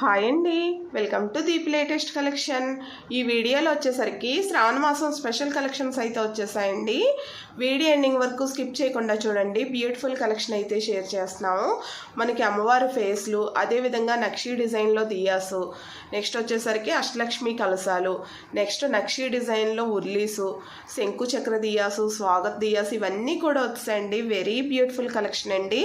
Hi అండి. Welcome to Deep latest collection. ఈ వీడియోలో వచ్చేసరికి శ్రావణ మాసం స్పెషల్ కలెక్షన్స్ అయితే వచ్చేసాయండి. వీడియో ఎండింగ్ వరకు స్కిప్ చేయకుండా చూడండి. బ్యూటిఫుల్ కలెక్షన్ అయితే షేర్ చేస్తున్నాము. మనకి అమ్మవారి ఫేస్లు అదేవిధంగా నక్షీ డిజైన్లో దియాసు. నెక్స్ట్ వచ్చేసరికి అష్టలక్ష్మి కలసాలు నెక్స్ట్ నక్షీ డిజైన్లో ఉర్లీసు శంకు చక్ర దియాసు స్వాగత్ దియాసు ఇవన్నీ కూడా వచ్చాయండి వెరీ బ్యూటిఫుల్ కలెక్షన్ అండి.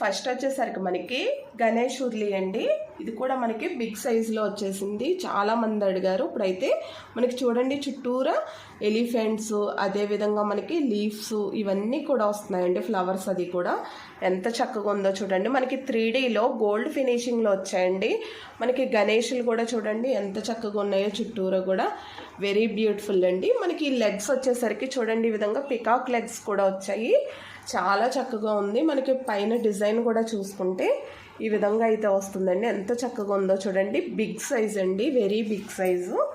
ఫస్ట్ వచ్చేసరికి మనకి గణేష్ ఉర్లి అండి. ఇది కూడా మనకి బిగ్ సైజులో వచ్చేసింది. చాలామంది అడిగారు. ఇప్పుడైతే మనకి చూడండి చుట్టూరా ఎలిఫెంట్స్ అదేవిధంగా మనకి లీవ్స్ ఇవన్నీ కూడా వస్తున్నాయండి ఫ్లవర్స్ అది కూడా. ఎంత చక్కగా ఉందో చూడండి. మనకి త్రీ డీలో గోల్డ్ ఫినిషింగ్లో వచ్చాయండి. మనకి గణేషులు కూడా చూడండి ఎంత చక్కగా ఉన్నాయో చుట్టూరా కూడా. వెరీ బ్యూటిఫుల్ అండి. మనకి లెగ్స్ వచ్చేసరికి చూడండి ఈ విధంగా పికాక్ లెగ్స్ కూడా వచ్చాయి. చాలా చక్కగా ఉంది. మనకి పైన డిజైన్ కూడా చూసుకుంటే ఈ విధంగా అయితే వస్తుందండి. ఎంత చక్కగా ఉందో చూడండి. బిగ్ సైజ్ అండి. Very big size.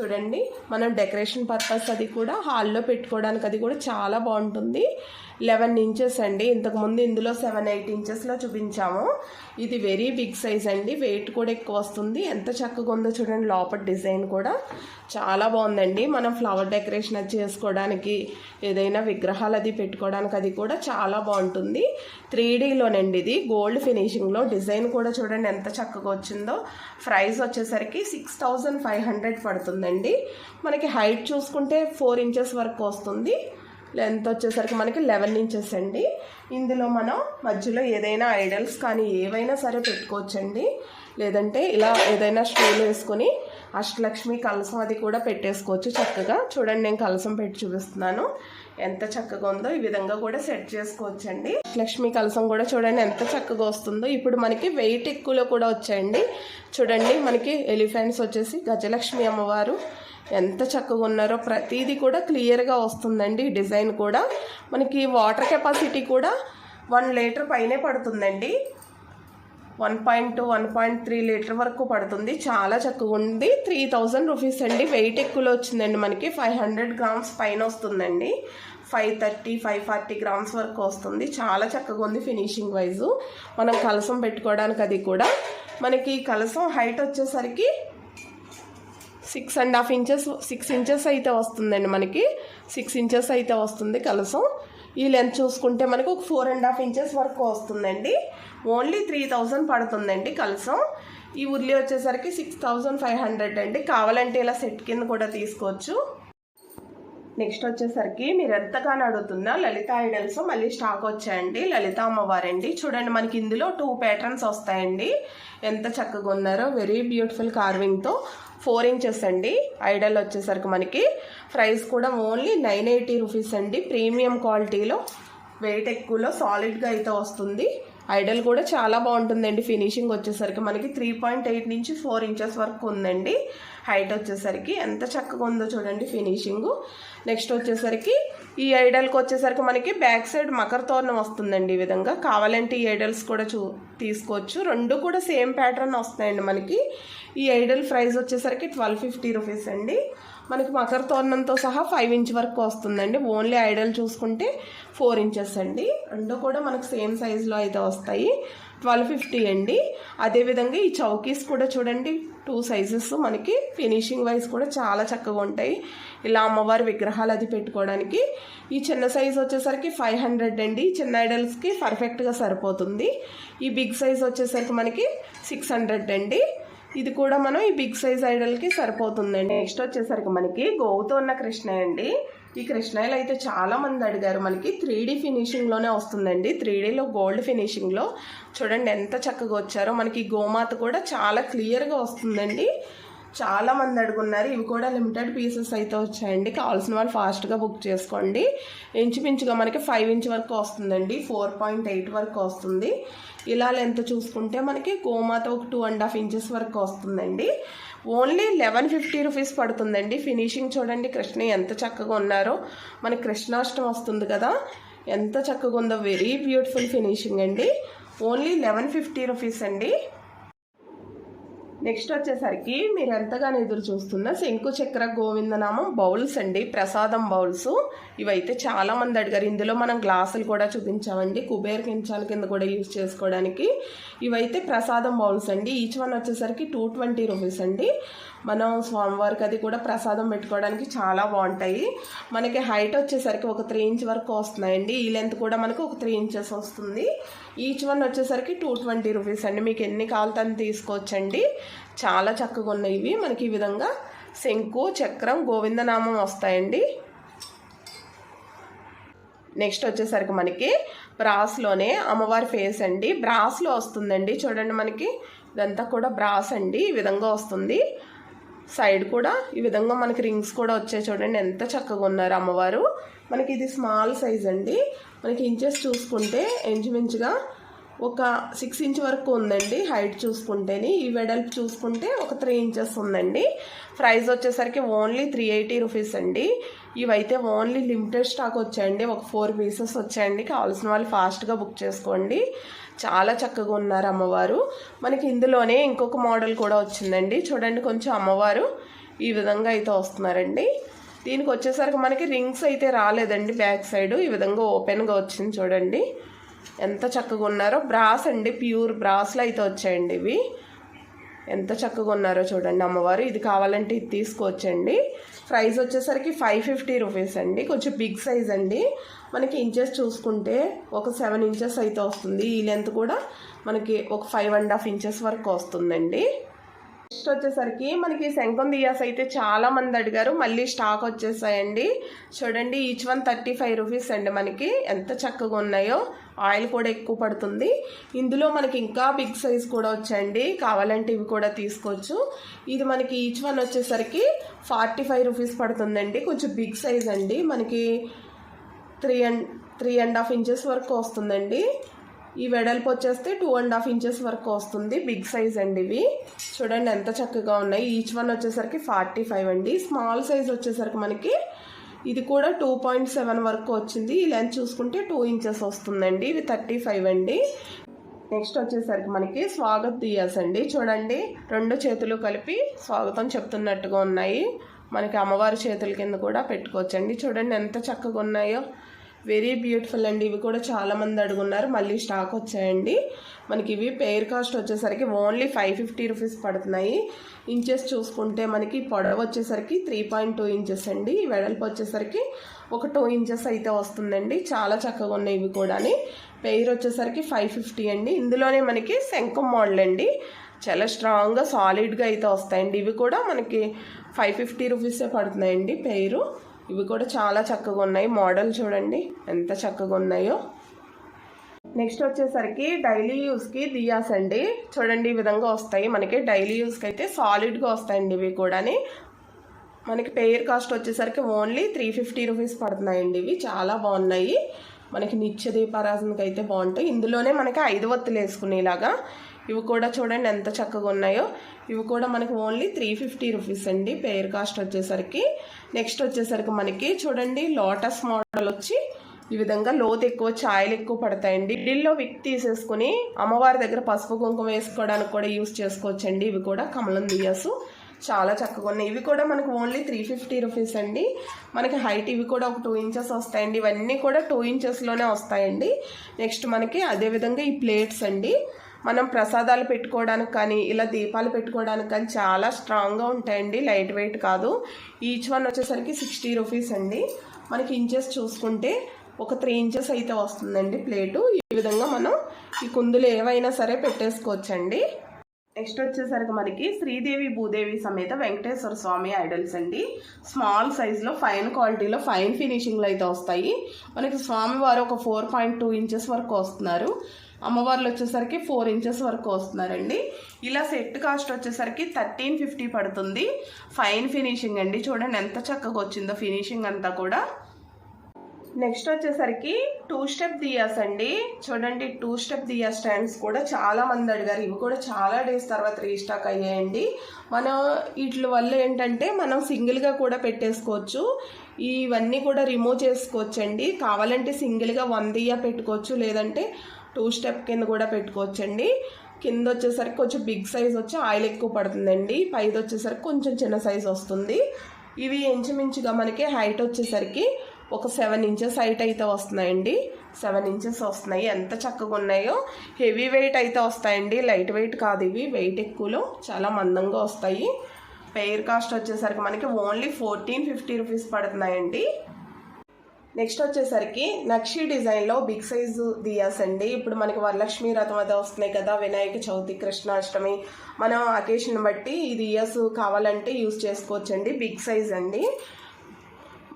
చూడండి. మనం డెకరేషన్ పర్పస్ అది కూడా హాల్లో పెట్టుకోవడానికి అది కూడా చాలా బాగుంటుంది. లెవెన్ ఇంచెస్ అండి. ఇంతకుముందు ఇందులో సెవెన్ ఎయిట్ ఇంచెస్లో చూపించాము. ఇది వెరీ బిగ్ సైజ్ అండి. వెయిట్ కూడా ఎక్కువ వస్తుంది. ఎంత చక్కగా ఉందో చూడండి లోపల డిజైన్ కూడా. చాలా బాగుందండి. మనం ఫ్లవర్ డెకరేషన్ అది చేసుకోవడానికి ఏదైనా విగ్రహాలు అది పెట్టుకోవడానికి అది కూడా చాలా బాగుంటుంది. త్రీ డీలోనండి ఇది. గోల్డ్ ఫినిషింగ్లో డిజైన్ కూడా చూడండి ఎంత చక్కగా వచ్చిందో. ప్రైస్ వచ్చేసరికి సిక్స్ థౌజండ్ ఫైవ్ హండ్రెడ్ పడుతుందండి. మనకి హైట్ చూసుకుంటే ఫోర్ ఇంచెస్ వరకు వస్తుంది. లెంత్ వచ్చేసరికి మనకి లెవెన్ ఇంచెస్ అండి. ఇందులో మనం మధ్యలో ఏదైనా ఐడల్స్ కానీ ఏవైనా సరే పెట్టుకోవచ్చండి. లేదంటే ఇలా ఏదైనా స్టూలు వేసుకొని అష్టలక్ష్మి కలసం అది కూడా పెట్టేసుకోవచ్చు చక్కగా. చూడండి నేను కలసం పెట్టి చూపిస్తున్నాను. ఎంత చక్కగా ఉందో ఈ విధంగా కూడా సెట్ చేసుకోవచ్చండి. లక్ష్మి కలసం కూడా చూడండి ఎంత చక్కగా వస్తుందో. ఇప్పుడు మనకి వెయిట్ ఎక్కువలో కూడా వచ్చాయండి. చూడండి మనకి ఎలిఫెంట్స్ వచ్చేసి గజలక్ష్మి అమ్మవారు ఎంత చక్కగా ఉన్నారో ప్రతిదీ కూడా క్లియర్గా వస్తుందండి. డిజైన్ కూడా మనకి వాటర్ కెపాసిటీ కూడా వన్ లీటర్ పైనే పడుతుందండి. One point two one point three litre వరకు పడుతుంది. చాలా చక్కగా ఉంది. త్రీ థౌజండ్ రూపీస్ అండి. వెయిట్ ఎక్కువలో వచ్చిందండి మనకి. ఫైవ్ హండ్రెడ్ గ్రామ్స్ పైన వస్తుందండి. Five thirty five forty grams వరకు వస్తుంది. చాలా చక్కగా ఉంది ఫినిషింగ్ వైజు మనం కలసం పెట్టుకోవడానికి అది కూడా. మనకి కలసం హైట్ వచ్చేసరికి six and half inches six inches అయితే వస్తుందండి మనకి. సిక్స్ ఇంచెస్ అయితే వస్తుంది కలసం. ఈ లెంత్ చూసుకుంటే మనకు ఒక ఫోర్ అండ్ హాఫ్ ఇంచెస్ వరకు వస్తుందండి. ఓన్లీ త్రీ థౌజండ్ పడుతుందండి కలసం. ఈ ఉర్లి వచ్చేసరికి సిక్స్ థౌజండ్ ఫైవ్ హండ్రెడ్ అండి. కావాలంటే ఇలా సెట్ కింద కూడా తీసుకోవచ్చు. నెక్స్ట్ వచ్చేసరికి మీరు ఎంతగానో అడుగుతున్నా లలిత ఐడల్స్ మళ్ళీ స్టాక్ వచ్చాయండి. లలిత అమ్మవారండి. చూడండి మనకి ఇందులో టూ ప్యాటర్న్స్ వస్తాయండి. ఎంత చక్కగా ఉన్నారో. వెరీ బ్యూటిఫుల్ కార్వింగ్తో ఫోర్ ఇంచెస్ అండి. ఐడల్ వచ్చేసరికి మనకి ప్రైస్ కూడా ఓన్లీ నైన్ ఎయిటీ రూపీస్ అండి. ప్రీమియం క్వాలిటీలో వెయిట్ ఎక్కువలో సాలిడ్గా అయితే వస్తుంది. ఐడల్ కూడా చాలా బాగుంటుందండి. ఫినిషింగ్ వచ్చేసరికి మనకి త్రీ పాయింట్ ఎయిట్ నుంచి ఫోర్ ఇంచెస్ వరకు ఉందండి. హైట్ వచ్చేసరికి ఎంత చక్కగా ఉందో చూడండి ఫినిషింగ్. నెక్స్ట్ వచ్చేసరికి ఈ ఐడల్కి వచ్చేసరికి మనకి బ్యాక్ సైడ్ మకర తోరణం వస్తుందండి ఈ విధంగా. కావాలంటే ఈ ఐడల్స్ కూడా చూ తీసుకోవచ్చు. రెండు కూడా సేమ్ ప్యాటర్న్ వస్తాయండి మనకి. ఈ ఐడల్ ప్రైస్ వచ్చేసరికి ట్వెల్వ్ ఫిఫ్టీ రూపీస్ అండి. మనకి మకర తోరణంతో సహా ఫైవ్ ఇంచ్ వరకు వస్తుందండి. ఓన్లీ ఐడల్ చూసుకుంటే ఫోర్ ఇంచెస్ అండి. రెండు కూడా మనకు సేమ్ సైజులో అయితే వస్తాయి. ట్వెల్వ్ ఫిఫ్టీ అండి. అదేవిధంగా ఈ చౌకీస్ కూడా చూడండి. టూ సైజెస్ మనకి ఫినిషింగ్ వైజ్ కూడా చాలా చక్కగా ఉంటాయి. ఇలా అమ్మవారి విగ్రహాలు అది పెట్టుకోవడానికి. ఈ చిన్న సైజ్ వచ్చేసరికి ఫైవ్ హండ్రెడ్ అండి. చిన్న ఐడల్స్కి పర్ఫెక్ట్గా సరిపోతుంది. ఈ బిగ్ సైజ్ వచ్చేసరికి మనకి సిక్స్ హండ్రెడ్ అండి. ఇది కూడా మనం ఈ బిగ్ సైజ్ ఐడల్కి సరిపోతుందండి. నెక్స్ట్ వచ్చేసరికి మనకి గోవుతో ఉన్న కృష్ణ అండి. ఈ కృష్ణాయిలు అయితే చాలా మంది అడిగారు. మనకి త్రీ డీ ఫినిషింగ్లోనే వస్తుందండి. త్రీ డీలో గోల్డ్ ఫినిషింగ్లో చూడండి ఎంత చక్కగా వచ్చారో. మనకి గోమాత కూడా చాలా క్లియర్గా వస్తుందండి. చాలా మంది అడుగున్నారు. ఇవి కూడా లిమిటెడ్ పీసెస్ అయితే వచ్చాయండి. కావాల్సిన వాళ్ళు ఫాస్ట్గా బుక్ చేసుకోండి. ఇంచుమించుగా మనకి ఫైవ్ ఇంచ్ వరకు వస్తుందండి. ఫోర్ పాయింట్ ఎయిట్ వరకు వస్తుంది. ఇలా లెంత్ చూసుకుంటే మనకి గోమాత ఒక టూ అండ్ హాఫ్ ఇంచెస్ వరకు వస్తుందండి. ఓన్లీ లెవెన్ ఫిఫ్టీ రూపీస్ పడుతుందండి. ఫినిషింగ్ చూడండి కృష్ణ ఎంత చక్కగా ఉన్నారో. మనకి కృష్ణాష్టం వస్తుంది కదా. ఎంత చక్కగా ఉందో వెరీ బ్యూటిఫుల్ ఫినిషింగ్ అండి. ఓన్లీ లెవెన్ ఫిఫ్టీ రూపీస్ అండి. నెక్స్ట్ వచ్చేసరికి మీరు ఎంతగానో ఎదురు చూస్తున్న శంకు చక్ర గోవిందనామం బౌల్స్ అండి ప్రసాదం బౌల్స్. ఇవైతే చాలా మంది అడిగారు. ఇందులో మనం గ్లాసులు కూడా చూపించామండి. కుబేర్ కించాల కింద కూడా యూజ్ చేసుకోవడానికి ఇవైతే ప్రసాదం బౌల్స్ అండి. ఈచ్ వన్ వచ్చేసరికి టూ ట్వంటీ రూపీస్ అండి. మనం స్వామివారికి అది కూడా ప్రసాదం పెట్టుకోవడానికి చాలా బాగుంటాయి. మనకి హైట్ వచ్చేసరికి ఒక త్రీ ఇంచ్ వరకు వస్తున్నాయండి. ఈ లెంత్ కూడా మనకు ఒక త్రీ ఇంచెస్ వస్తుంది. ఈచ్ వన్ వచ్చేసరికి టూ ట్వంటీ రూపీస్ అండి. మీకు ఎన్ని కావాలితే అన్ని తీసుకోవచ్చండి. చాలా చక్కగా ఉన్నాయి ఇవి. మనకి ఈ విధంగా శంకు చక్రం గోవిందనామం వస్తాయండి. నెక్స్ట్ వచ్చేసరికి మనకి బ్రాస్లోనే అమ్మవారి ఫేస్ అండి. బ్రాస్లో వస్తుందండి. చూడండి మనకి ఇదంతా కూడా బ్రాస్ అండి. ఈ విధంగా వస్తుంది. సైడ్ కూడా ఈ విధంగా మనకి రింగ్స్ కూడా వచ్చాయి చూడండి. ఎంత చక్కగా ఉన్నారు అమ్మవారు. మనకి ఇది స్మాల్ సైజ్ అండి. మనకి ఇంచెస్ చూసుకుంటే ఇంచుమించుగా ఒక సిక్స్ ఇంచ్ వరకు ఉందండి. హైట్ చూసుకుంటేనే ఈ వెడల్పు చూసుకుంటే ఒక త్రీ ఇంచెస్ ఉందండి. ప్రైస్ వచ్చేసరికి ఓన్లీ త్రీ ఎయిటీ రూపీస్ అండి. ఇవైతే ఓన్లీ లిమిటెడ్ స్టాక్ వచ్చాయండి. ఒక ఫోర్ పీసెస్ వచ్చాయండి. కావాల్సిన వాళ్ళు ఫాస్ట్గా బుక్ చేసుకోండి. చాలా చక్కగా ఉన్నారు అమ్మవారు. మనకి ఇందులోనే ఇంకొక మోడల్ కూడా వచ్చిందండి. చూడండి కొంచెం అమ్మవారు ఈ విధంగా అయితే వస్తున్నారండి. దీనికి వచ్చేసరికి మనకి రింగ్స్ అయితే రాలేదండి. బ్యాక్ సైడ్ ఈ విధంగా ఓపెన్గా వచ్చింది చూడండి. ఎంత చక్కగా ఉన్నారో. బ్రాస్ అండి ప్యూర్ బ్రాస్లు అయితే వచ్చాయండి ఇవి. ఎంత చక్కగా ఉన్నారో చూడండి అమ్మవారు. ఇది కావాలంటే ఇది తీసుకోవచ్చండి. ప్రైస్ వచ్చేసరికి ఫైవ్ ఫిఫ్టీ రూపీస్ అండి. కొంచెం బిగ్ సైజ్ అండి. మనకి ఇంచెస్ చూసుకుంటే ఒక సెవెన్ ఇంచెస్ అయితే వస్తుంది. ఈ లెంత్ కూడా మనకి ఒక ఫైవ్ అండ్ హాఫ్ ఇంచెస్ వరకు వస్తుందండి. నెక్స్ట్ వచ్చేసరికి మనకి శంఖం దియాస్ అయితే చాలా మంది అడిగారు. మళ్ళీ స్టాక్ వచ్చేసాయండి. చూడండి each one thirty five rupees అండి మనకి. ఎంత చక్కగా ఉన్నాయో. ఆయిల్ కూడా ఎక్కువ పడుతుంది. ఇందులో మనకి ఇంకా బిగ్ సైజ్ కూడా వచ్చాయండి. కావాలంటే ఇవి కూడా తీసుకోవచ్చు. ఇది మనకి ఈచ్ వన్ వచ్చేసరికి ఫార్టీ ఫైవ్ రూపీస్ పడుతుందండి. కొంచెం బిగ్ సైజ్ అండి. మనకి three and three and half inches వరకు వస్తుందండి. ఈ వెడల్పు వచ్చేస్తే టూ అండ్ హాఫ్ ఇంచెస్ వరకు వస్తుంది. బిగ్ సైజ్ అండి ఇవి. చూడండి ఎంత చక్కగా ఉన్నాయి. ఈచ్ వన్ వచ్చేసరికి ఫార్టీ ఫైవ్ అండి. స్మాల్ సైజ్ వచ్చేసరికి మనకి ఇది కూడా టూ పాయింట్ సెవెన్ వరకు వచ్చింది. ఈ లెంత్ చూసుకుంటే టూ ఇంచెస్ వస్తుందండి. ఇవి థర్టీ ఫైవ్ అండి. నెక్స్ట్ వచ్చేసరికి మనకి స్వాగత్ దియాస్ అండి. చూడండి రెండు చేతులు కలిపి స్వాగతం చెప్తున్నట్టుగా ఉన్నాయి. మనకి అమ్మవారి చేతుల కింద కూడా పెట్టుకోవచ్చండి. చూడండి ఎంత చక్కగా ఉన్నాయో. వెరీ బ్యూటిఫుల్ అండి. ఇవి కూడా చాలామంది అడుగున్నారు. మళ్ళీ స్టాక్ వచ్చాయండి. మనకి ఇవి పెయిర్ కాస్ట్ వచ్చేసరికి ఓన్లీ ఫైవ్ ఫిఫ్టీ రూపీస్ పడుతున్నాయి. ఇంచెస్ చూసుకుంటే మనకి పొడవు వచ్చేసరికి త్రీ పాయింట్ టూ ఇంచెస్ అండి. వెడల్పు వచ్చేసరికి ఒక టూ ఇంచెస్ అయితే వస్తుందండి. చాలా చక్కగా ఉన్నాయి ఇవి కూడా పెయిర్ వచ్చేసరికి ఫైవ్ ఫిఫ్టీ అండి. ఇందులోనే మనకి శంఖం మోడల్ అండి. చాలా స్ట్రాంగ్గా సాలిడ్గా అయితే వస్తాయండి. ఇవి కూడా మనకి ఫైవ్ ఫిఫ్టీ రూపీసే పడుతున్నాయండి పెయిరు ఇవి కూడా చాలా చక్కగా ఉన్నాయి. మోడల్ చూడండి. ఎంత చక్కగా ఉన్నాయో. నెక్స్ట్ వచ్చేసరికి డైలీ యూస్కి దియాస్ అండి. చూడండి ఈ విధంగా వస్తాయి. మనకి డైలీ యూస్కి అయితే సాలిడ్గా వస్తాయండి ఇవి కూడాని. మనకి పెయిర్ కాస్ట్ వచ్చేసరికి ఓన్లీ త్రీ ఫిఫ్టీ రూపీస్ పడుతున్నాయండి ఇవి. చాలా బాగున్నాయి. మనకి నిత్య దీపారాధనకి అయితే బాగుంటాయి. ఇందులోనే మనకి ఐదు వత్తులు వేసుకునేలాగా ఇవి కూడా చూడండి ఎంత చక్కగా ఉన్నాయో. ఇవి కూడా మనకి ఓన్లీ త్రీ ఫిఫ్టీ రూపీస్ అండి. పేర్ కాస్ట్ వచ్చేసరికి. నెక్స్ట్ వచ్చేసరికి మనకి చూడండి లోటస్ మోడల్ వచ్చి ఈ విధంగా లోతు ఎక్కువ ఛాయలు ఎక్కువ పడతాయండి. ఇడ్లీలో విక్ తీసేసుకుని అమ్మవారి దగ్గర పసుపు కుంకుమ వేసుకోవడానికి కూడా యూస్ చేసుకోవచ్చండి. ఇవి కూడా కమలం దియాసు చాలా చక్కగా ఉన్నాయి. ఇవి కూడా మనకు ఓన్లీ త్రీ ఫిఫ్టీ రూపీస్ అండి. మనకి హైట్ ఇవి కూడా ఒక టూ ఇంచెస్ వస్తాయండి. ఇవన్నీ కూడా టూ ఇంచెస్లోనే వస్తాయండి. నెక్స్ట్ మనకి అదేవిధంగా ఈ ప్లేట్స్ అండి. మనం ప్రసాదాలు పెట్టుకోవడానికి కానీ ఇలా దీపాలు పెట్టుకోవడానికి కానీ చాలా స్ట్రాంగ్గా ఉంటాయండి. లైట్ వెయిట్ కాదు. ఈచ్ వన్ వచ్చేసరికి సిక్స్టీ రూపీస్ అండి. మనకి ఇంచెస్ చూసుకుంటే ఒక త్రీ ఇంచెస్ అయితే వస్తుందండి ప్లేటు ఈ విధంగా మనం ఈ కుందులు ఏవైనా సరే పెట్టేసుకోవచ్చండి. నెక్స్ట్ వచ్చేసరికి మనకి శ్రీదేవి భూదేవి సమేత వెంకటేశ్వర స్వామి ఐడల్స్ అండి. స్మాల్ సైజులో ఫైన్ క్వాలిటీలో ఫైన్ ఫినిషింగ్లో అయితే వస్తాయి. మనకి స్వామివారు ఒక ఫోర్ పాయింట్ టూ ఇంచెస్ వరకు వస్తున్నారు. అమ్మవార్లు వచ్చేసరికి ఫోర్ ఇంచెస్ వరకు వస్తున్నారండి. ఇలా సెట్ కాస్ట్ వచ్చేసరికి థర్టీన్ ఫిఫ్టీ పడుతుంది. ఫైన్ ఫినిషింగ్ అండి. చూడండి ఎంత చక్కగా వచ్చిందో ఫినిషింగ్ అంతా కూడా. నెక్స్ట్ వచ్చేసరికి టూ స్టెప్ దియాస్ అండి. చూడండి టూ స్టెప్ దియా స్టాండ్స్ కూడా చాలా మంది అడిగారు. ఇవి కూడా చాలా డేస్ తర్వాత రీస్టాక్ అయ్యాయండి. మనం వీటి వల్ల ఏంటంటే మనం సింగిల్గా కూడా పెట్టేసుకోవచ్చు. ఇవన్నీ కూడా రిమూవ్ చేసుకోవచ్చు అండి కావాలంటే సింగిల్గా వన్ దియా పెట్టుకోవచ్చు. లేదంటే టూ స్టెప్ కింద కూడా పెట్టుకోవచ్చండి. కింద వచ్చేసరికి కొంచెం బిగ్ సైజ్ వచ్చి ఆయిల్ ఎక్కువ పడుతుందండి. పైది వచ్చేసరికి కొంచెం చిన్న సైజ్ వస్తుంది. ఇవి ఇంచుమించుగా మనకి హైట్ వచ్చేసరికి ఒక సెవెన్ ఇంచెస్ హైట్ అయితే వస్తున్నాయండి. సెవెన్ ఇంచెస్ వస్తున్నాయి. ఎంత చక్కగా ఉన్నాయో. హెవీ వెయిట్ అయితే వస్తాయండి. లైట్ వెయిట్ కాదు ఇవి. వెయిట్ ఎక్కువలో చాలా మందంగా వస్తాయి. పెయిర్ కాస్ట్ వచ్చేసరికి మనకి ఓన్లీ ఫోర్టీన్ ఫిఫ్టీ రూపీస్ పడుతున్నాయండి. నెక్స్ట్ వచ్చేసరికి నక్షి డిజైన్లో బిగ్ సైజు దియాస్ అండి. ఇప్పుడు మనకి వరలక్ష్మి రథం అది వస్తున్నాయి కదా వినాయక చవితి కృష్ణాష్టమి. మనం అకేషన్ బట్టి ఈ దియాస్ కావాలంటే యూస్ చేసుకోవచ్చండి బిగ్ సైజ్ అండి.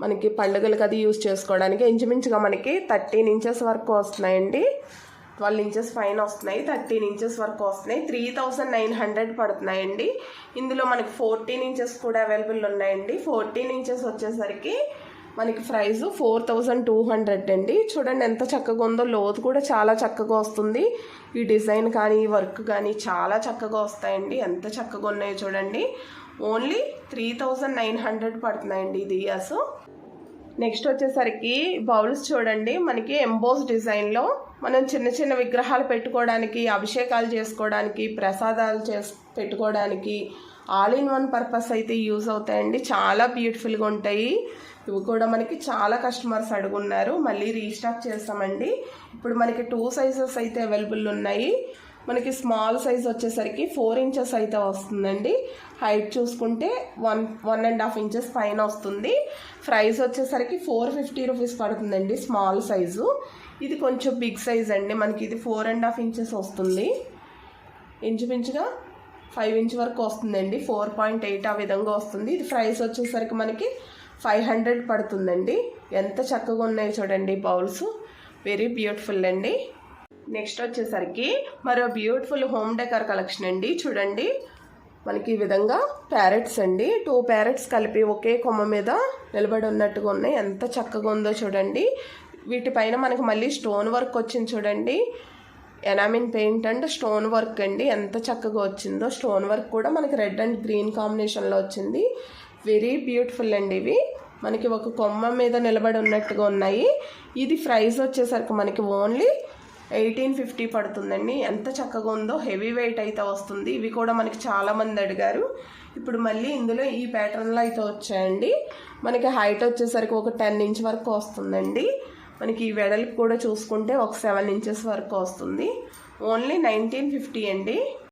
మనకి పండుగలకు అది యూస్ చేసుకోవడానికి ఇంచుమించుగా మనకి థర్టీన్ ఇంచెస్ వరకు వస్తున్నాయండి. ట్వెల్వ్ ఇంచెస్ పైన వస్తున్నాయి థర్టీన్ ఇంచెస్ వరకు వస్తున్నాయి. త్రీ థౌసండ్ నైన్ హండ్రెడ్ పడుతున్నాయండి. ఇందులో మనకి ఫోర్టీన్ ఇంచెస్ కూడా అవైలబుల్ ఉన్నాయండి. ఫోర్టీన్ ఇంచెస్ వచ్చేసరికి మనకి price four thousand two hundred అండి. చూడండి ఎంత చక్కగా ఉందో లోతు కూడా చాలా చక్కగా వస్తుంది. ఈ డిజైన్ కానీ ఈ వర్క్ కానీ చాలా చక్కగా వస్తాయండి. ఎంత చక్కగా ఉన్నాయో చూడండి. Only three thousand nine hundred పడుతున్నాయండి ఇది దియాస్. నెక్స్ట్ వచ్చేసరికి బౌల్స్ చూడండి. మనకి ఎంబోస్ డిజైన్లో మనం చిన్న చిన్న విగ్రహాలు పెట్టుకోవడానికి అభిషేకాలు చేసుకోవడానికి ప్రసాదాలు చేసి పెట్టుకోవడానికి ఆల్ ఇన్ వన్ పర్పస్ అయితే యూజ్ అవుతాయండి. చాలా బ్యూటిఫుల్గా ఉంటాయి. ఇవి కూడా మనకి చాలా కస్టమర్స్ అడుగున్నారు. మళ్ళీ రీస్టాక్ చేస్తామండి. ఇప్పుడు మనకి టూ సైజెస్ అయితే అవైలబుల్ ఉన్నాయి. మనకి స్మాల్ సైజ్ వచ్చేసరికి ఫోర్ ఇంచెస్ అయితే వస్తుందండి. హైట్ చూసుకుంటే one one and half inches పైన వస్తుంది. ప్రైస్ వచ్చేసరికి ఫోర్ ఫిఫ్టీ రూపీస్ పడుతుందండి స్మాల్ సైజు ఇది కొంచెం బిగ్ సైజ్ అండి. మనకి ఇది ఫోర్ అండ్ హాఫ్ ఇంచెస్ వస్తుంది. ఇంచుమించుగా ఫైవ్ ఇంచ్ వరకు వస్తుందండి. ఫోర్ పాయింట్ ఎయిట్ ఆ విధంగా వస్తుంది. ఇది ప్రైస్ వచ్చేసరికి మనకి ఫైవ్ హండ్రెడ్ పడుతుందండి. ఎంత చక్కగా ఉన్నాయో చూడండి బౌల్స్. వెరీ బ్యూటిఫుల్ అండి. నెక్స్ట్ వచ్చేసరికి మరో బ్యూటిఫుల్ హోమ్ డెకర్ కలెక్షన్ అండి. చూడండి. మనకి ఈ విధంగా ప్యారెట్స్ అండి. టూ ప్యారెట్స్ కలిపి ఒకే కొమ్మ మీద నిలబడి ఉన్నట్టుగా ఉన్నాయి. ఎంత చక్కగా ఉందో చూడండి. వీటిపైన మనకి మళ్ళీ స్టోన్ వర్క్ వచ్చింది చూడండి. Enamel paint and stone work అండి. ఎంత చక్కగా వచ్చిందో. స్టోన్ వర్క్ కూడా మనకి రెడ్ అండ్ గ్రీన్ కాంబినేషన్లో వచ్చింది. వెరీ బ్యూటిఫుల్ అండి ఇవి. మనకి ఒక కొమ్మ మీద నిలబడి ఉన్నట్టుగా ఉన్నాయి. ఇది ప్రైస్ వచ్చేసరికి మనకి ఓన్లీ ఎయిటీన్ ఫిఫ్టీ పడుతుందండి. ఎంత చక్కగా ఉందో హెవీ వెయిట్ అయితే వస్తుంది. ఇవి కూడా మనకి చాలామంది అడిగారు. ఇప్పుడు మళ్ళీ ఇందులో ఈ ప్యాటర్న్లో అయితే వచ్చాయండి. మనకి హైట్ వచ్చేసరికి ఒక టెన్ ఇంచ్ వరకు వస్తుందండి. మనకి ఈ వెడల్పు కూడా చూసుకుంటే ఒక సెవెన్ ఇంచెస్ వరకు వస్తుంది. ఓన్లీ నైన్టీన్ ఫిఫ్టీ అండి.